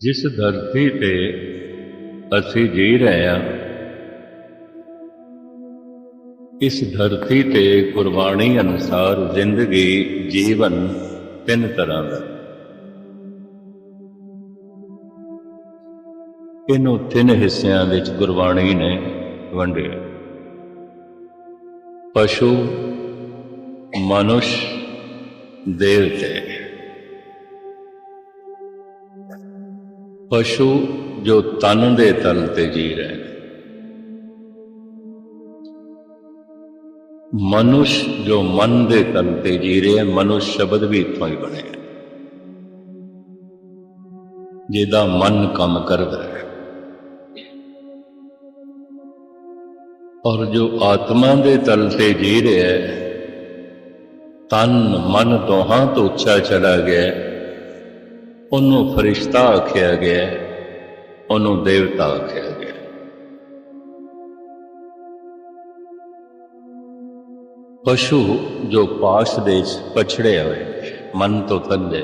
ਜਿਸ ਧਰਤੀ ਤੇ ਅਸੀਂ ਜੀ ਰਹੇ ਹਾਂ, ਇਸ ਧਰਤੀ ਤੇ ਗੁਰਬਾਣੀ ਅਨੁਸਾਰ ਜ਼ਿੰਦਗੀ, ਜੀਵਨ ਤਿੰਨ ਤਰ੍ਹਾਂ ਦਾ। ਇਹਨੂੰ ਤਿੰਨ ਹਿੱਸਿਆਂ ਵਿੱਚ ਗੁਰਬਾਣੀ ਨੇ ਵੰਡਿਆ। ਪਸ਼ੂ, ਮਨੁਸ਼, ਦੇਵਤੇ। ਪਸ਼ੂ ਜੋ ਤਨ ਦੇ ਤਲ ਤੇ ਜੀ ਰਹੇ ਨੇ ਮਨੁਸ਼ ਜੋ ਮਨ ਦੇ ਤਲ ਤੇ ਜੀ ਰਿਹਾ ਮਨੁਸ਼ ਸ਼ਬਦ ਵੀ ਇੱਥੋਂ ਹੀ ਬਣਿਆ ਜਿਹਦਾ ਮਨ ਕੰਮ ਕਰਦਾ ਹੈ ਔਰ ਜੋ ਆਤਮਾ ਦੇ ਤਲ ਤੇ ਜੀ ਰਿਹਾ ਹੈ ਤਨ ਮਨ ਦੋਹਾਂ ਤੋਂ ਉੱਚਾ ਚਲਾ ਗਿਆ ਹੈ, ਉਹਨੂੰ ਫਰਿਸ਼ਤਾ ਆਖਿਆ ਗਿਆ ਉਹਨੂੰ ਦੇਵਤਾ ਆਖਿਆ ਗਿਆ ਪਸ਼ੂ ਜੋ ਪਾਸ਼ ਦੇ ਪਛੜੇ ਹੋਏ ਮਨ ਤੋਂ ਥੱਲੇ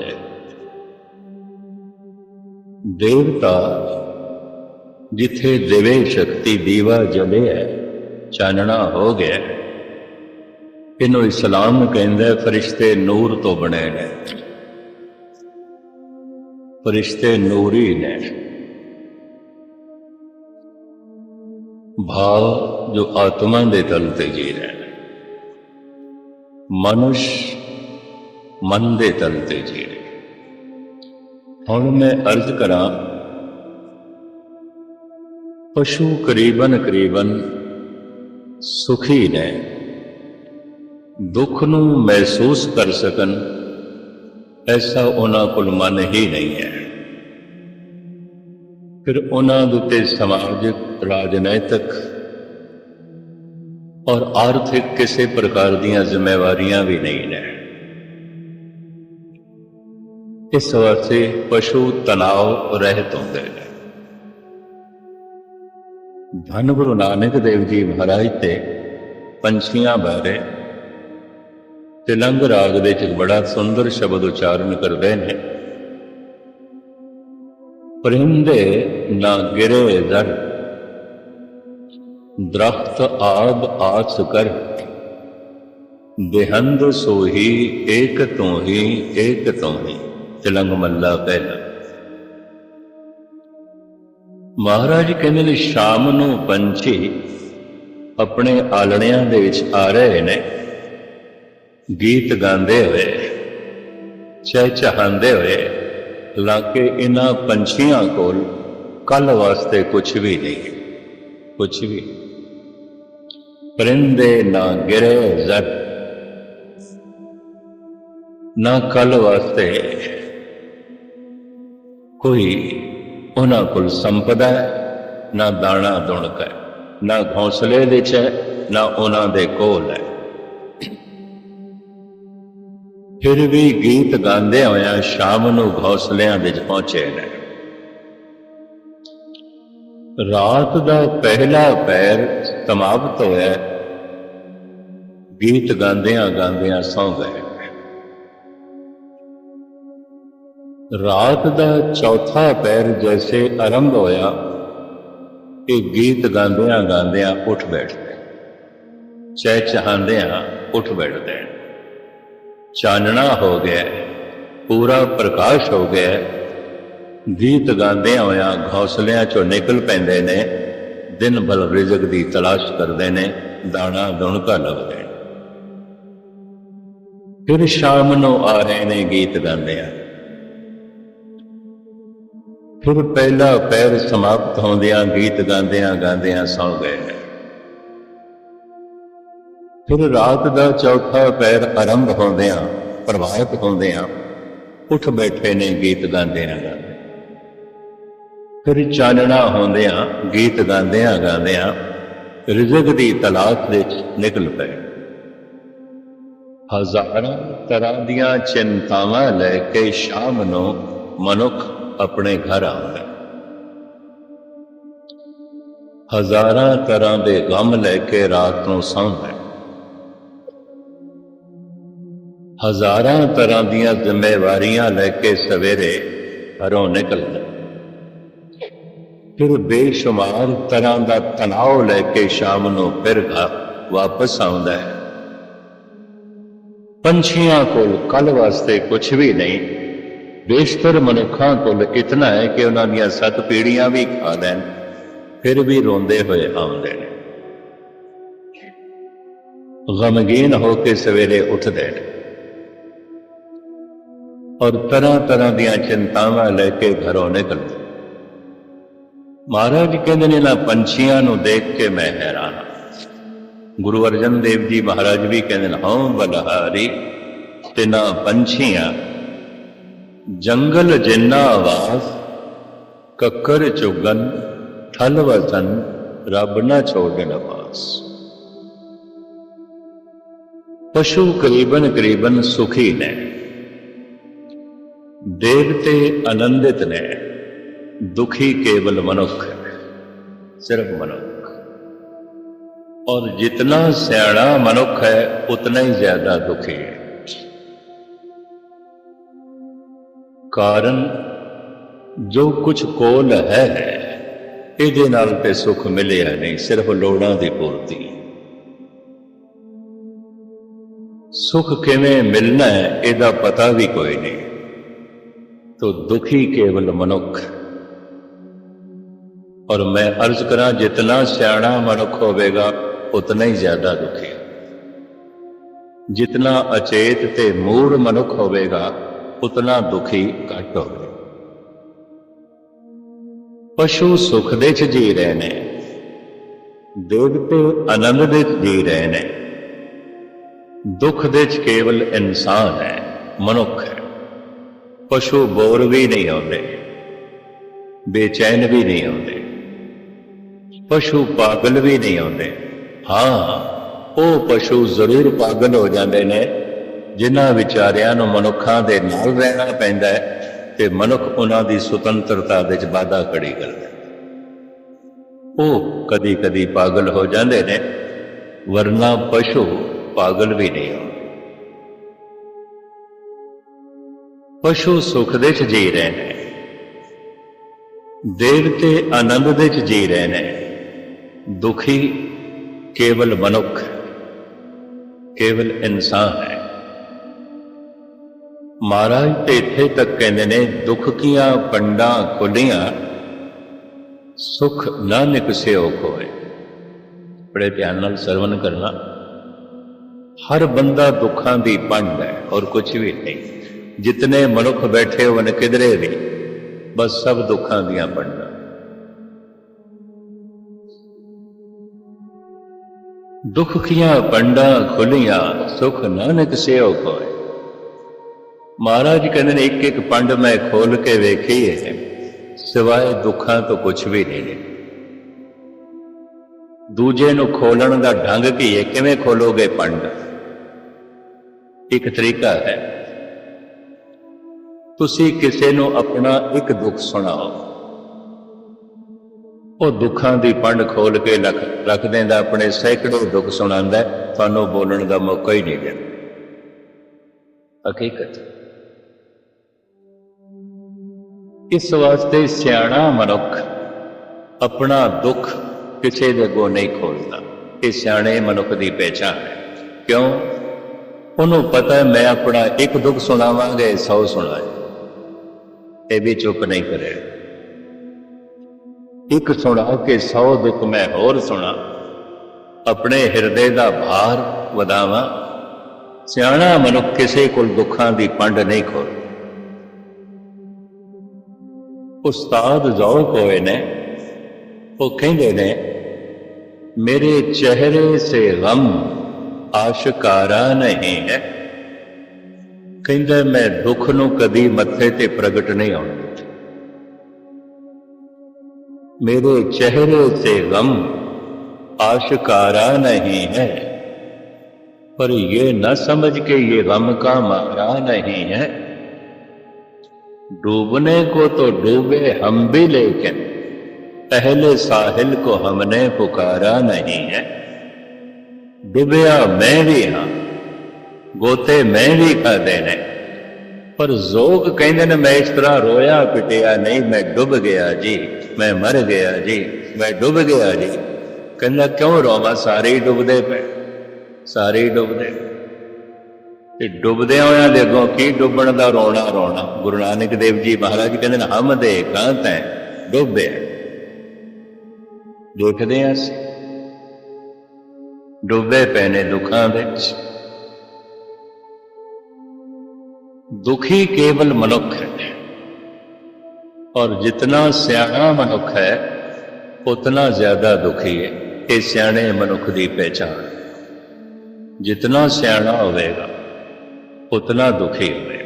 ਦੇਵਤਾ ਜਿੱਥੇ ਦੇਵੇ ਸ਼ਕਤੀ ਦੀਵਾ ਜਲੇ ਹੈ, ਚਾਨਣਾ ਹੋ ਗਿਆ ਇਹਨੂੰ ਇਸਲਾਮ ਕਹਿੰਦਾ ਫਰਿਸ਼ਤੇ ਨੂਰ ਤੋਂ ਬਣੇ ਨੇ ਫਰਿਸ਼ਤੇ ਨੂਰੀ ਨੇ ਭਾਵ ਜੋ ਆਤਮਾ ਦੇ ਤਲ ਤੇ ਜੀ ਰਹੇ ਨੇ ਮਨੁਸ਼ ਮਨ ਦੇ ਤਲ ਤੇ ਜੀ ਰਹੇ ਹੁਣ ਮੈਂ ਅਰਜ਼ ਕਰਾਂ ਪਸ਼ੂ ਕਰੀਬਨ ਕਰੀਬਨ ਸੁਖੀ ਨੇ ਦੁੱਖ ਨੂੰ ਮਹਿਸੂਸ ਕਰ ਸਕਣ ਐਸਾ ਉਹਨਾਂ ਕੋਲ ਮਨ ਹੀ ਨਹੀਂ ਹੈ। ਫਿਰ ਉਹਨਾਂ ਦੇ ਉੱਤੇ ਸਮਾਜਿਕ, ਰਾਜਨੈਤਿਕ ਔਰ ਆਰਥਿਕ ਕਿਸੇ ਪ੍ਰਕਾਰ ਦੀਆਂ ਜ਼ਿੰਮੇਵਾਰੀਆਂ ਵੀ ਨਹੀਂ ਨੇ। ਇਸ ਵਾਸਤੇ ਪਸ਼ੂ ਤਣਾਅ ਰਹਿਤ ਹੁੰਦੇ ਨੇ। ਧੰਨ ਗੁਰੂ ਨਾਨਕ ਦੇਵ ਜੀ ਮਹਾਰਾਜ ਤੇ ਪੰਛੀਆਂ ਬਾਰੇ ਤਿਲੰਗ ਰਾਗ ਦੇ ਵਿੱਚ ਬੜਾ ਸੁੰਦਰ ਸ਼ਬਦ ਉਚਾਰਨ ਕਰਦੇ ਨੇ। ਪਰਿੰਦੇ ਨਾ ਗਿਰੇ ਜ਼ਰ, ਦਰਖਤ ਆਬ ਆਸ ਕਰ। ਦੇਹੰਦ ਸੋਹੀ ਏਕ ਤੋਂ ਹੀ ਏਕ ਤੋਂ ਹੀ ਤਿਲੰਗ ਮੱਲਾ ਪਹਿਲਾ। ਮਹਾਰਾਜ ਕਹਿੰਦੇ ਨੇ, ਸ਼ਾਮ ਨੂੰ ਪੰਛੀ ਆਪਣੇ ਆਲਣਿਆਂ ਦੇ ਵਿੱਚ ਆ ਰਹੇ ਨੇ। ਗੀਤ ਗਾਉਂਦੇ ਹੋਏ ਚਹਿਚਹਾਉਂਦੇ ਹੋਏ ਹਾਲਾਂਕਿ ਇਹਨਾਂ ਪੰਛੀਆਂ ਕੋਲ ਕੱਲ ਵਾਸਤੇ ਕੁਝ ਵੀ ਨਹੀਂ ਕੁਝ ਵੀ। ਪਰਿੰਦੇ ਨਾ ਗਿਰੇ ਜ਼ਰ, ਨਾ ਕੱਲ ਵਾਸਤੇ ਕੋਈ ਉਹਨਾਂ ਕੋਲ ਸੰਪਦਾ ਨਾ ਦਾਣਾ ਦੁਣਕ ਹੈ, ਨਾ ਘੌਂਸਲੇ ਵਿੱਚ ਹੈ ਨਾ ਉਹਨਾਂ ਦੇ ਕੋਲ ਹੈ। ਫਿਰ ਵੀ ਗੀਤ ਗਾਉਂਦੇ ਹੋਇਆਂ ਸ਼ਾਮ ਨੂੰ ਘੌਂਸਲਿਆਂ ਵਿੱਚ ਪਹੁੰਚੇ ਨੇ। ਰਾਤ ਦਾ ਪਹਿਲਾ ਪੈਰ ਸਮਾਪਤ ਹੋਇਆ। ਗੀਤ ਗਾਉਂਦਿਆਂ ਗਾਉਂਦਿਆਂ ਸੌਂ ਗਏ। ਰਾਤ ਦਾ ਚੌਥਾ ਪੈਰ ਜੈਸੇ ਆਰੰਭ ਹੋਇਆ, ਇਹ ਗੀਤ ਗਾਉਂਦਿਆਂ ਗਾਉਂਦਿਆਂ ਉੱਠ ਬੈਠਦੇ। ਚਹਿ ਚਹਾਉਂਦਿਆਂ ਉੱਠ ਬੈਠਦੇ। ਚਾਨਣਾ ਹੋ ਗਿਆ, ਪੂਰਾ ਪ੍ਰਕਾਸ਼ ਹੋ ਗਿਆ। ਗੀਤ ਗਾਉਂਦਿਆਂ ਹੋਇਆਂ ਘੌਸਲਿਆਂ ਚੋਂ ਨਿਕਲ ਪੈਂਦੇ ਨੇ, ਦਿਨ ਭਰ ਰਿਜ਼ਕ ਦੀ ਤਲਾਸ਼ ਕਰਦੇ ਨੇ, ਦਾਣਾ ਦੁਣਕਾ ਲੱਭਦੇ ਨੇ ਫਿਰ ਸ਼ਾਮ ਨੂੰ ਆ ਰਹੇ ਨੇ ਗੀਤ ਗਾਉਂਦਿਆਂ। ਫਿਰ ਪਹਿਲਾ ਪੈਰ ਸਮਾਪਤ ਹੁੰਦਿਆਂ ਗੀਤ ਗਾਉਂਦਿਆਂ ਗਾਉਂਦਿਆਂ ਸੌ ਗਏ ਫਿਰ ਰਾਤ ਦਾ ਚੌਥਾ ਪੈਰ ਆਰੰਭ ਹੁੰਦਿਆਂ ਪ੍ਰਭਾਵਿਤ ਹੁੰਦਿਆਂ ਉੱਠ ਬੈਠੇ ਨੇ ਗੀਤ ਗਾਉਂਦਿਆਂ ਗਾਉਂਦੇ ਫਿਰ ਚਾਨਣਾ ਹੁੰਦਿਆਂ ਗੀਤ ਗਾਉਂਦਿਆਂ ਗਾਉਂਦਿਆਂ ਰਿਜ਼ਕ ਦੀ ਤਲਾਸ਼ ਵਿੱਚ ਨਿਕਲ ਪਏ। ਹਜ਼ਾਰਾਂ ਤਰ੍ਹਾਂ ਦੀਆਂ ਚਿੰਤਾਵਾਂ ਲੈ ਕੇ ਸ਼ਾਮ ਨੂੰ ਮਨੁੱਖ ਆਪਣੇ ਘਰ ਆਉਂਦਾ ਹਜ਼ਾਰਾਂ ਤਰ੍ਹਾਂ ਦੇ ਗਮ ਲੈ ਕੇ ਰਾਤ ਨੂੰ ਸੌਂਦਾ ਹਜ਼ਾਰਾਂ ਤਰ੍ਹਾਂ ਦੀਆਂ ਜ਼ਿੰਮੇਵਾਰੀਆਂ ਲੈ ਕੇ ਸਵੇਰੇ ਘਰੋਂ ਨਿਕਲਦਾ। ਫਿਰ ਬੇਸ਼ੁਮਾਰ ਤਰ੍ਹਾਂ ਦਾ ਤਣਾਅ ਲੈ ਕੇ ਸ਼ਾਮ ਨੂੰ ਫਿਰ ਘਰ ਵਾਪਸ ਆਉਂਦਾ ਹੈ। ਪੰਛੀਆਂ ਕੋਲ ਕੱਲ ਵਾਸਤੇ ਕੁਝ ਵੀ ਨਹੀਂ ਬੇਸ਼ਤਰ ਮਨੁੱਖਾਂ ਕੋਲ ਇਤਨਾ ਹੈ ਕਿ ਉਹਨਾਂ ਦੀਆਂ ਸੱਤ ਪੀੜੀਆਂ ਵੀ ਖਾ ਲੈਣ, ਫਿਰ ਵੀ ਰੋਂਦੇ ਹੋਏ ਆਉਂਦੇ ਨੇ। ਗਮਗੀਨ ਹੋ ਕੇ ਸਵੇਰੇ ਉੱਠਦੇ ਨੇ। ਔਰ ਤਰ੍ਹਾਂ ਤਰ੍ਹਾਂ ਦੀਆਂ ਚਿੰਤਾਵਾਂ ਲੈ ਕੇ ਘਰੋਂ ਨਿਕਲਦੇ ਮਹਾਰਾਜ ਕਹਿੰਦੇ ਨੇ ਨਾ ਪੰਛੀਆਂ ਨੂੰ ਦੇਖ ਕੇ ਮੈਂ ਹੈਰਾਨ ਗੁਰੂ ਅਰਜਨ ਦੇਵ ਜੀ ਮਹਾਰਾਜ ਵੀ ਕਹਿੰਦੇ ਨੇ, ਹਉ ਬਲਹਾਰੀ ਤੇ ਨਾ ਪੰਛੀਆਂ, ਜੰਗਲ ਜਿੰਨਾ ਆਵਾਜ਼ ਕੱਕਰ ਚੁਗਨ ਠਲ ਵਤਨ ਰੱਬ ਨਾ ਛੋੜਨ ਆਵਾਜ਼ ਪਸ਼ੂ ਕਰੀਬਨ ਕਰੀਬਨ ਸੁਖੀ ਨੇ। ਦੇਵਤੇ ਆਨੰਦਿਤ ਨੇ, ਦੁਖੀ ਕੇਵਲ ਮਨੁੱਖ ਹੈ, ਸਿਰਫ ਮਨੁੱਖ। ਔਰ ਜਿਤਨਾ ਸਿਆਣਾ ਮਨੁੱਖ ਹੈ, ਉਤਨਾ ਹੀ ਜ਼ਿਆਦਾ ਦੁਖੀ ਹੈ। ਕਾਰਨ, ਜੋ ਕੁਝ ਕੋਲ ਹੈ, ਇਹਦੇ ਨਾਲ ਤੇ ਸੁਖ ਮਿਲਿਆ ਨਹੀਂ, ਸਿਰਫ ਲੋੜਾਂ ਦੀ ਪੂਰਤੀ। ਸੁਖ ਕਿਵੇਂ ਮਿਲਣਾ ਹੈ, ਇਹਦਾ ਪਤਾ ਵੀ ਕੋਈ ਨਹੀਂ। ਤੋ ਦੁਖੀ ਕੇਵਲ ਮਨੁੱਖ। ਔਰ ਮੈਂ ਅਰਜ਼ ਕਰਾਂ, ਜਿਤਨਾ ਸਿਆਣਾ ਮਨੁੱਖ ਹੋਵੇਗਾ, ਉਤਨਾ ਹੀ ਜ਼ਿਆਦਾ ਦੁਖੀ। ਜਿਤਨਾ ਅਚੇਤ ਤੇ ਮੂੜ ਮਨੁੱਖ ਹੋਵੇਗਾ, ਉਤਨਾ ਦੁਖੀ ਘੱਟ ਹੋਵੇ ਪਸ਼ੂ ਸੁਖ ਦੇ ਚ ਜੀ ਰਹੇ ਨੇ, ਦੇਵਤੇ ਆਨੰਦ ਦੇ ਚ ਜੀ ਰਹੇ ਨੇ। ਦੁੱਖ ਦੇ ਚ ਕੇਵਲ ਇਨਸਾਨ ਹੈ, ਮਨੁੱਖ ਹੈ। ਪਸ਼ੂ ਬੋਰ ਵੀ ਨਹੀਂ ਹੁੰਦੇ ਬੇਚੈਨ ਵੀ ਨਹੀਂ ਹੁੰਦੇ ਪਸ਼ੂ ਪਾਗਲ ਵੀ ਨਹੀਂ ਹੁੰਦੇ ਹਾਂ, ਉਹ ਪਸ਼ੂ ਜ਼ਰੂਰ ਪਾਗਲ ਹੋ ਜਾਂਦੇ ਨੇ, ਜਿਨ੍ਹਾਂ ਵਿਚਾਰਿਆਂ ਨੂੰ ਮਨੁੱਖਾਂ ਦੇ ਨਾਲ ਰਹਿਣਾ ਪੈਂਦਾ ਹੈ ਤੇ ਮਨੁੱਖ ਉਹਨਾਂ ਦੀ ਸੁਤੰਤਰਤਾ ਵਿੱਚ ਵਾਧਾ ਖੜੀ ਕਰਦਾ ਉਹ ਕਦੀ ਕਦੀ ਪਾਗਲ ਹੋ ਜਾਂਦੇ ਨੇ, ਵਰਨਾ ਪਸ਼ੂ ਪਾਗਲ ਵੀ ਨਹੀਂ ਹੁੰਦੇ ਪਸ਼ੂ ਸੁਖ ਦੇ ਚ ਜੀ ਰਹੇ ਨੇ। ਦੇਵਤੇ ਆਨੰਦ ਦੇ ਚ ਜੀ ਰਹੇ ਨੇ। ਦੁਖੀ ਕੇਵਲ ਮਨੁੱਖ, ਕੇਵਲ ਇਨਸਾਨ ਹੈ। ਮਹਾਰਾਜ ਤੇ ਇੱਥੇ ਤੱਕ ਕਹਿੰਦੇ ਨੇ, ਦੁੱਖ ਕੀਆਂ ਪੰਡਾਂ ਖੁੱਲੀਆਂ, ਸੁਖ ਨਾ ਸਿਓ ਕੋਏ। ਬੜੇ ਧਿਆਨ ਨਾਲ ਸਰਵਨ ਕਰਨਾ। ਹਰ ਬੰਦਾ ਦੁੱਖਾਂ ਦੀ ਪੰਡ ਹੈ ਔਰ ਕੁਝ ਵੀ ਨਹੀਂ। ਜਿਤਨੇ ਮਨੁੱਖ ਬੈਠੇ ਹੋਣ ਕਿਧਰੇ ਵੀ, ਬਸ ਸਭ ਦੁੱਖਾਂ ਦੀਆਂ ਪੰਡਾਂ ਦੁੱਖ ਕੀਆਂ ਪੰਡਾਂ ਖੁੱਲੀਆਂ, ਸੁਖ ਨਾਨਕ ਸਿਓ ਕੋਏ। ਮਹਾਰਾਜ ਕਹਿੰਦੇ ਨੇ ਇੱਕ ਇੱਕ ਪੰਡ ਮੈਂ ਖੋਲ ਕੇ ਵੇਖੀ ਹੈ ਸਿਵਾਏ ਦੁੱਖਾਂ ਤੋਂ ਕੁਝ ਵੀ ਨਹੀਂ ਨੇ। ਦੂਜੇ ਨੂੰ ਖੋਲਣ ਦਾ ਢੰਗ ਕੀ ਹੈ? ਕਿਵੇਂ ਖੋਲੋਗੇ ਪੰਡ? ਇੱਕ ਤਰੀਕਾ ਹੈ। ਤੁਸੀਂ ਕਿਸੇ ਨੂੰ ਆਪਣਾ ਇੱਕ ਦੁੱਖ ਸੁਣਾਓ। ਉਹ ਦੁੱਖਾਂ ਦੀ ਪੰਡ ਖੋਲ ਕੇ ਰੱਖ ਰੱਖ ਦਿੰਦਾ, ਆਪਣੇ ਸੈਂਕੜੇ ਦੁੱਖ ਸੁਣਾਉਂਦਾ, ਤੁਹਾਨੂੰ ਬੋਲਣ ਦਾ ਮੌਕਾ ਹੀ ਨਹੀਂ ਦਿੰਦਾ। ਹਕੀਕਤ। ਇਸ ਵਾਸਤੇ ਸਿਆਣਾ ਮਨੁੱਖ ਆਪਣਾ ਦੁੱਖ ਕਿਸੇ ਦੇ ਅੱਗੋਂ ਨਹੀਂ ਖੋਲਦਾ ਇਹ ਸਿਆਣੇ ਮਨੁੱਖ ਦੀ ਪਹਿਚਾਣ ਹੈ। ਕਿਉਂ? ਉਹਨੂੰ ਪਤਾ ਮੈਂ ਆਪਣਾ ਇੱਕ ਦੁੱਖ ਸੁਣਾਵਾਂਗੇ 100 ਸੁਣਾਏ। ਇਹ ਵੀ ਚੁੱਪ ਨਹੀਂ ਕਰੇ। ਇੱਕ ਸੁਣਾ ਕੇ 100 ਦੁੱਖ ਮੈਂ ਹੋਰ ਸੁਣਾ। ਆਪਣੇ ਹਿਰਦੇ ਦਾ ਭਾਰ ਵਧਾਵਾਂ। ਸਿਆਣਾ ਮਨੁੱਖ ਕਿਸੇ ਕੋਲ ਦੁੱਖਾਂ ਦੀ ਪੰਡ ਨਹੀਂ ਖੋਲਦਾ ਉਸਤਾਦ ਜ਼ੌਕ ਹੋਏ ਨੇ, ਉਹ ਕਹਿੰਦੇ ਨੇ, ਮੇਰੇ ਚਿਹਰੇ ਸੇ ਗਮ ਆਸ਼ਕਾਰਾ ਨਹੀਂ ਹੈ। ਕਹਿੰਦਾ ਮੈਂ ਦੁੱਖ ਨੂੰ ਕਦੀ ਮੱਥੇ ਤੇ ਪ੍ਰਗਟ ਨਹੀਂ ਆਉਣ ਦਿੱਤਾ ਮੇਰੇ ਚਿਹਰੇ ਸੇ ਗਮ आशिकारा नहीं है पर ये न समझ के ये गम का मारा नहीं है डूबने को तो डूबे हम भी लेकिन पहले साहिल को हमने पुकारा नहीं है डूबया मैं भी हाँ ਗੋਤੇ ਮੈਂ ਵੀ ਖਾਦੇ ਨੇ। ਪਰ ਜ਼ੋਗ ਕਹਿੰਦੇ ਨੇ, ਮੈਂ ਇਸ ਤਰ੍ਹਾਂ ਰੋਇਆ ਪਿਟਿਆ ਨਹੀਂ, ਮੈਂ ਡੁੱਬ ਗਿਆ ਜੀ, ਮੈਂ ਮਰ ਗਿਆ ਜੀ, ਮੈਂ ਡੁੱਬ ਗਿਆ ਜੀ। ਕਹਿੰਦਾ, ਕਿਉਂ ਰੋਵਾਂ? ਸਾਰੇ ਹੀ ਡੁੱਬਦੇ ਪਏ। ਸਾਰੇ ਹੀ ਡੁੱਬਦੇ ਤੇ ਡੁੱਬਦੇ ਹੋਇਆਂ ਦੇਖੋ ਕੀ ਡੁੱਬਣ ਦਾ ਰੋਣਾ ਰੋਣਾ? ਗੁਰੂ ਨਾਨਕ ਦੇਵ ਜੀ ਮਹਾਰਾਜ ਕਹਿੰਦੇ ਨੇ, ਹਮ ਦੇ ਕਾਂਤ ਹੈ ਡੁੱਬੇ। ਦੇਖਦੇ ਆਂ ਡੁੱਬੇ ਪਏ ਨੇ ਦੁੱਖਾਂ ਵਿੱਚ। ਦੁਖੀ ਕੇਵਲ ਮਨੁੱਖ ਹੈ। ਔਰ ਜਿਤਨਾ ਸਿਆਣਾ ਮਨੁੱਖ ਹੈ, ਉਤਨਾ ਜ਼ਿਆਦਾ ਦੁਖੀ ਹੈ। ਇਹ ਸਿਆਣੇ ਮਨੁੱਖ ਦੀ ਪਹਿਚਾਣ। ਜਿਤਨਾ ਸਿਆਣਾ ਹੋਵੇਗਾ, ਉਤਨਾ ਦੁਖੀ ਹੋਵੇਗਾ।